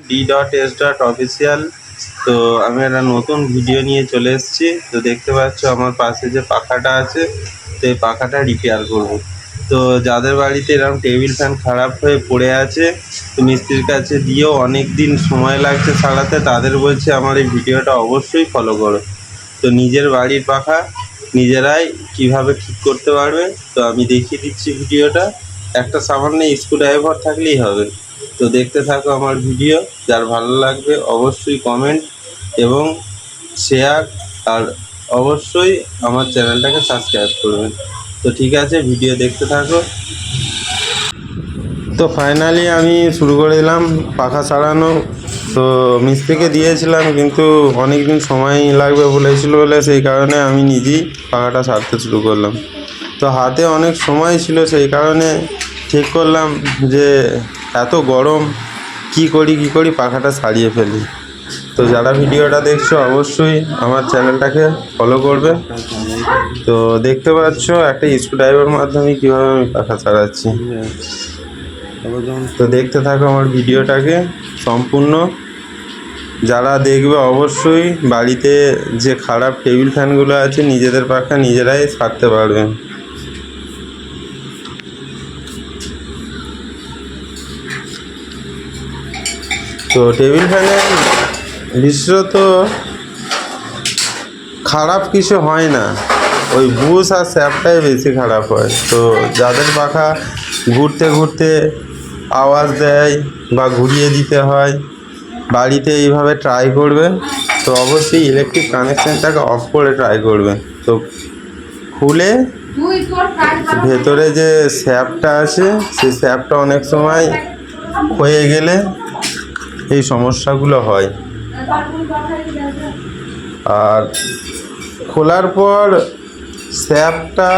D dot S dot official তো আমি একটা নতুন ভিডিও নিয়ে চলে এসেছি। তো দেখতে পাচ্ছ আমার পাশে যে পাখাটা আছে, তো এই পাখাটা রিপেয়ার করব। তো যাদের বাড়িতে এরকম টেবিল ফ্যান খারাপ হয়ে পড়ে আছে, তো মিস্ত্রির কাছে দিয়েও অনেক দিন সময় লাগছে সারাতে, তাদের বলছে আমার এই ভিডিওটা অবশ্যই ফলো করো। তো নিজের বাড়ির পাখা, নিজেরাই কীভাবে ঠিক করতে পারবে, তো আমি দেখিয়ে দিচ্ছি ভিডিওটা একটা সামান্য স্ক্রুড্রাইভার থাকলেই হবে। তো দেখতে থাকো আমার ভিডিও, যার ভালো লাগবে অবশ্যই কমেন্ট এবং শেয়ার আর অবশ্যই আমার চ্যানেলটাকে সাবস্ক্রাইব করবেন। তো ঠিক আছে, ভিডিও দেখতে থাকো। তো ফাইনালি আমি শুরু করে দিলাম, পাখা সারানো তো মিস্ত্রিকে দিয়েছিলাম, কিন্তু অনেক দিন সময় লাগবে বলেছিল বলে সেই কারণে আমি নিজেই পাখাটা সারতে শুরু করলাম। তো হাতে অনেক সময় ছিল সেই কারণে ঠিক করলাম যে এত গরম, কি করি কি করি, পাখাটা সারিয়ে ফেলি। তো যারা ভিডিওটা দেখছ অবশ্যই আমার চ্যানেলটাকে ফলো করবে। তো দেখতে পাচ্ছ একটা স্ক্রুড্রাইভার মাধ্যমে কীভাবে আমি পাখা সারাচ্ছি তো দেখতে থাকো আমার ভিডিওটাকে সম্পূর্ণ। যারা দেখবে অবশ্যই বাড়িতে যে খারাপ টেবিল ফ্যানগুলো আছে, নিজেদের পাখা নিজেরাই সারতে পারবেন। তো টেবিল ফ্যানের বিশেষত খারাপ কিছু হয় না। ওই বুশ আর স্যাপটাই বেশি খারাপ হয়। তো যাদের পাখা ঘুরতে ঘুরতে আওয়াজ দেয় বা ঘুরিয়ে দিতে হয়, বাড়িতে এইভাবে ট্রাই করবে, তো অবশ্যই ইলেকট্রিক কানেকশানটাকে অফ করে ট্রাই করবে। তো খুলে ভেতরে যে স্যাপটা আছে, সেই স্যাপটা অনেক সময় হয়ে গেলে এই সমস্যাগুলো হয়। আর খোলার পর স্যাপটা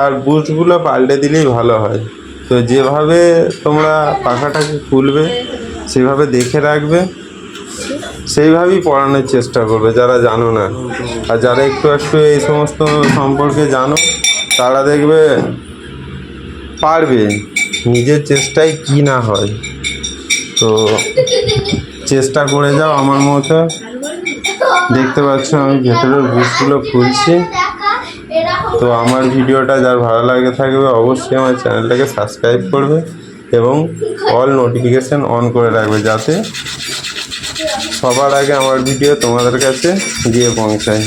আর বুস্টগুলো পাল্টে দিলেই ভালো হয়। তো যেভাবে তোমরা পাখাটাকে খুলবে, সেভাবে দেখে রাখবে, সেইভাবেই পড়ানোর চেষ্টা করবে যারা জানো না। আর যারা একটু একটু এই সমস্ত সম্পর্কে জানো, তারা দেখবে পারবে নিজের চেষ্টায় কি না হয়। তো চেষ্টা করে যাও আমার মতো। দেখতে পাচ্ছ আমি ভেতরের বুসগুলো খুলছি। তো আমার ভিডিওটা যার ভালো লাগে থাকবে অবশ্যই আমার চ্যানেলটাকে সাবস্ক্রাইব করবে এবং অল নোটিফিকেশান অন করে রাখবে যাতে সবার আগে আমার ভিডিও তোমাদের কাছে গিয়ে পৌঁছায়।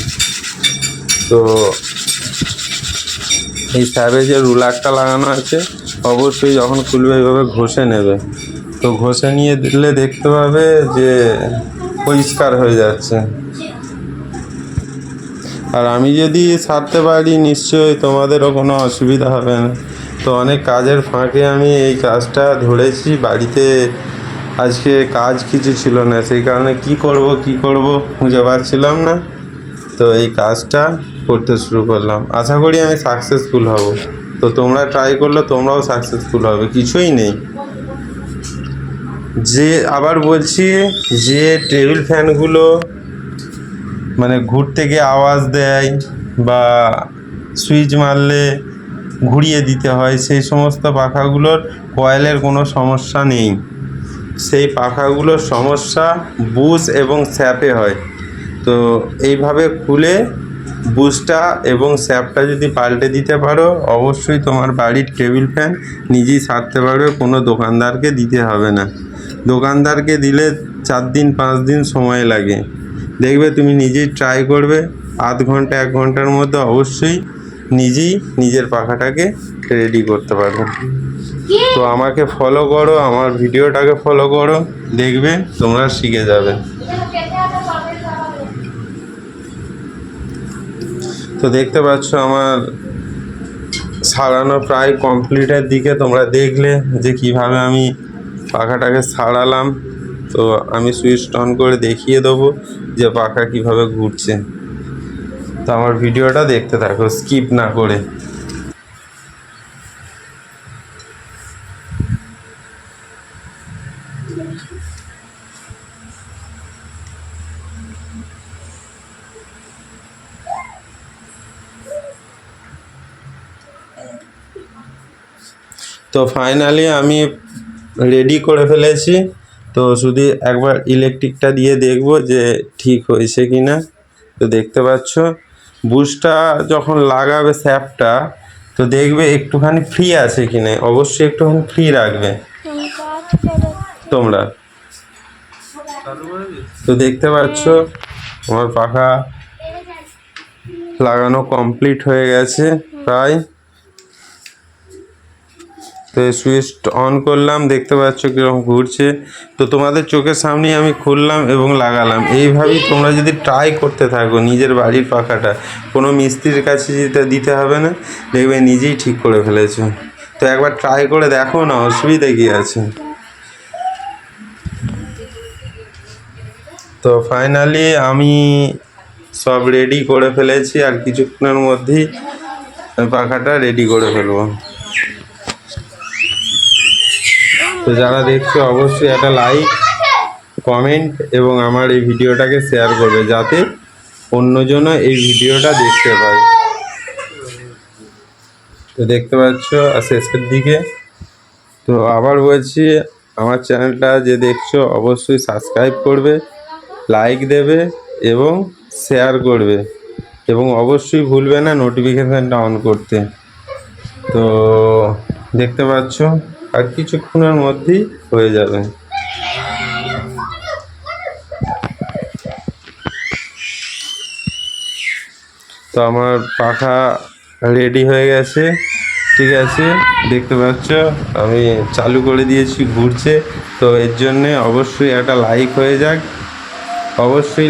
তো এই স্যাবে যে রুলারটা লাগানো আছে। অবশ্যই যখন খুলবে এইভাবে ঘষে নেবে। তো ঘষে নিয়ে দিলে দেখতে পাবে যে পরিষ্কার হয়ে যাচ্ছে। আর আমি যদি সারতে পারি, নিশ্চয়ই তোমাদেরও কোনো অসুবিধা হবে না। তো অনেক কাজের ফাঁকে আমি এই কাজটা ধরেছি। বাড়িতে আজকে কাজ কিছু ছিল না, সেই কারণে কি করব কি করব খুঁজে পাচ্ছিলাম না। তো এই কাজটা করতে শুরু করলাম। আশা করি আমি সাকসেসফুল হব। তো তোমরা ট্রাই করলে তোমরাও সাকসেসফুল হবে, কিছুই নেই। যে আবার বলছি যে টেবিল ফ্যানগুলো মানে ঘুরতে গিয়ে আওয়াজ দেয় বা সুইচ মারলে ঘুরিয়ে দিতে হয়, সেই সমস্ত পাখাগুলোর কয়েলের কোনো সমস্যা নেই। সেই পাখাগুলোর সমস্যা বুশ এবং স্যাপে হয়। তো এইভাবে খুলে বুশটা এবং স্যাপটা যদি পাল্টে দিতে পারো, অবশ্যই তোমার বাড়ির টেবিল ফ্যান নিজেই সারতে পারবে, কোনো দোকানদারকে দিতে হবে না। দোকানদারকে দিলে চার দিন, পাঁচ দিন সময় লাগে। দেখবে তুমি নিজেই ট্রাই করবে, আধ ঘণ্টা, এক ঘণ্টার মধ্যে অবশ্যই নিজেই নিজের পাখাটাকে রেডি করতে পারবে। তো আমাকে ফলো করো, আমার ভিডিওটাকে ফলো করো, দেখবে তোমরা শিখে যাবে। তো দেখতে পাচ্ছ আমার সারানো প্রায় কমপ্লিটের দিকে তোমরা দেখলে যে কীভাবে আমি পাখাটাকে সারালাম তো আমি সুইচ অন করে দেখিয়ে দেবো যে পাখা কীভাবে ঘুরছে। তো আমার ভিডিওটা দেখতে থাকো স্কিপ না করে। তো ফাইনালি আমি রেডি করে ফেলেছি। তো শুধু একবার ইলেকট্রিকটা দিয়ে দেখব যে ঠিক হয়েছে কি না তো দেখতে পাচ্ছ বুশটা যখন লাগাবে স্যাপটা, তো দেখবে একটুখানি ফ্রি আছে কি না অবশ্যই একটুখানি ফ্রি রাখবে। তোমরা। তো দেখতে পাচ্ছ, আমার পাখা লাগানো কমপ্লিট হয়ে গেছে, প্রায়। তো সুইচ অন করলাম, দেখতে পাচ্ছ কীরকম ঘুরছে। তো তোমাদের চোখের সামনেই আমি খুললাম এবং লাগালাম। এইভাবেই তোমরা যদি ট্রাই করতে থাকো নিজের বাড়ির পাখাটা, কোনো মিস্ত্রির কাছে দিতে হবে না, দেখবে নিজেই ঠিক করে ফেলেছো। তো একবার ট্রাই করে দেখো না, অসুবিধা কী আছে? তো ফাইনালি আমি সব রেডি করে ফেলেছি আর কিছুক্ষণের মধ্যেই পাখাটা রেডি করে ফেলব। তো যারা দেখছ, অবশ্যই একটা লাইক কমেন্ট এবং আমার এই ভিডিওটাকে শেয়ার করবে যাতে অন্যজনও এই ভিডিওটা দেখতে পায়। তো দেখতে পাচ্ছ, আর শেষের দিকে। তো আবার বলছি, আমার চ্যানেলটা যে দেখছ, অবশ্যই সাবস্ক্রাইব করবে লাইক দেবে এবং শেয়ার করবে। এবং অবশ্যই ভুলবে না নোটিফিকেশানটা অন করতে। তো দেখতে পাচ্ছ আর কিছুক্ষণের মধ্যেই হয়ে যাবে। তো আমার পাখা রেডি হয়ে গেছে, ঠিক আছে? দেখতে পাচ্ছ, আমি চালু করে দিয়েছি, ঘুরছে। তো এর জন্যে অবশ্যই একটা লাইক হয়ে যাক। অবশ্যই